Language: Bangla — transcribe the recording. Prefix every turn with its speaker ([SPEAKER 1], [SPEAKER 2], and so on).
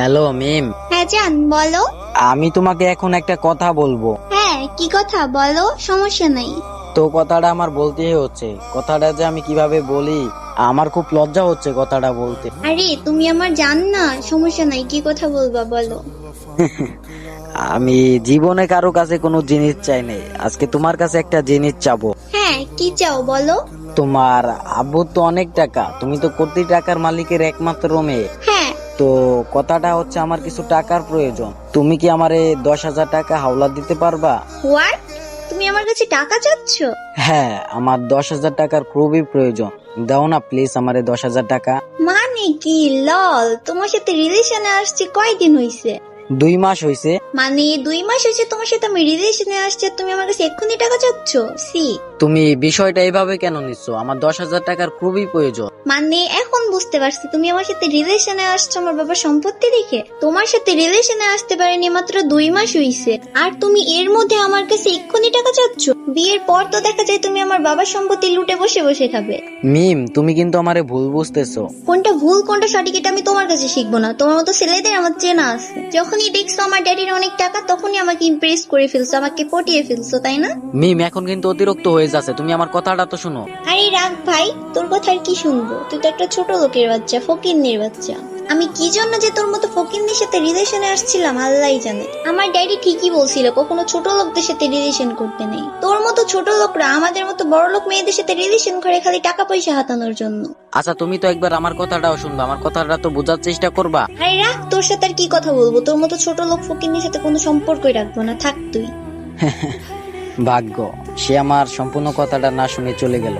[SPEAKER 1] হ্যালো মিম।
[SPEAKER 2] হ্যাঁ জান বলো।
[SPEAKER 1] আমি তোমাকে এখন একটা কথা বলব।
[SPEAKER 2] হ্যাঁ কি কথা? বলো সমস্যা নাই।
[SPEAKER 1] তো কথাটা আমার বলতেই হচ্ছে। কথাটা যে আমি কীভাবে বলি আমার খুব লজ্জা হচ্ছে কথাটা বলতে।
[SPEAKER 2] আরে তুমি আমার জান না সমস্যা নাই কি কথা বলবা বলো।
[SPEAKER 1] আমি জীবনে কারও কাছে কোনো জিনিস চাই নাই। আজকে তোমার কাছে একটা জিনিস চাবো।
[SPEAKER 2] হ্যাঁ কি চাও বলো।
[SPEAKER 1] তোমার আব্বু তো অনেক টাকা। তুমি তো কোটি টাকার মালিকের একমাত্র মেয়ে।
[SPEAKER 2] হ্যাঁ
[SPEAKER 1] তো কথাটা হচ্ছে আমার কিছু টাকার প্রয়োজন। তুমি কি আমারে দশ হাজার টাকা হাওলা দিতে পারবা?
[SPEAKER 2] হোয়াট তুমি আমার কাছে টাকা চাচ্ছ?
[SPEAKER 1] হ্যাঁ আমার দশ হাজার টাকার খুবই প্রয়োজন। দাও না প্লিজ আমারে দশ হাজার টাকা।
[SPEAKER 2] মানে কি? লল তোমার সাথে রিলেশনে আসছে কয়দিন হইছে?
[SPEAKER 1] দুই মাস হয়েছে
[SPEAKER 2] মানে দুই মাস হয়েছে তোমার সাথে আমি রিলেশনে আসছে আর তুমি আমার কাছে এক্ষুনি টাকা চাচ্ছ? সি
[SPEAKER 1] তুমি বিষয়টা এইভাবে কেন নিচ্ছ? আমার দশ হাজার টাকার খুবই প্রয়োজন।
[SPEAKER 2] মানে এখন বুঝতে পারছি তুমি আমার সাথে রিলেশনে আসছো আমার বাবার সম্পত্তি দেখে। তোমার সাথে রিলেশনে আসতে পারেনি মাত্র দুই মাস হইছে। আর তুমি এর মধ্যে আমার কাছে এক্ষুনি টাকা চাচ্ছ? বিয়ের পর তো দেখা যায় তুমি আমার বাবার সম্পত্তি লুটে বসে বসে খাবে।
[SPEAKER 1] মিম তুমি কিন্তু আমারে ভুল বুঝতেছো।
[SPEAKER 2] কোনটা ভুল কোনটা সঠিক এটা আমি তোমার কাছে শিখব না। তোমার মতো ছেলেদের আমার চেনা আছে। যখনই দেখছ আমার ড্যাডির অনেক টাকা তখনই আমাকে ইমপ্রেস করে ফেলছো আমাকে পটিয়ে ফেলছো তাই না?
[SPEAKER 1] মিম এখন কিন্তু অতিরিক্ত হয়ে যাচ্ছে। তুমি আমার কথাটা তো শোনো।
[SPEAKER 2] আরে রাগ ভাই তোর কথা আর কি শুনব? তুই তো একটা ছোট লোকের বাচ্চা ফকিন্নির বাচ্চা। আমি কি জন্য যে তোর মতো ফকিরদের সাথে রিলেশনে আসছিলাম আল্লাহই জানে। আমার ড্যাডি ঠিকই বলছিল কখনো ছোট লোকদের সাথে রিলেশন করতে নেই। তোর মতো ছোট লোকরা আমাদের মতো বড় লোক মেয়েদের সাথে রিলেশন করে খালি টাকা পয়সা হাতানোর জন্য।
[SPEAKER 1] আচ্ছা তুমি তো একবার আমার কথাটাও শুনবা আমার কথাটা তো বোঝার চেষ্টা করবা।
[SPEAKER 2] আরে রাখ তোর সাথে আর কি কথা বলব? তোর মতো ছোট লোক ফকিরদের সাথে কোনো সম্পর্কই রাখব না থাক তুই।
[SPEAKER 1] ভাগ্য সে আমার সম্পূর্ণ কথাটা না শুনে চলে গেল।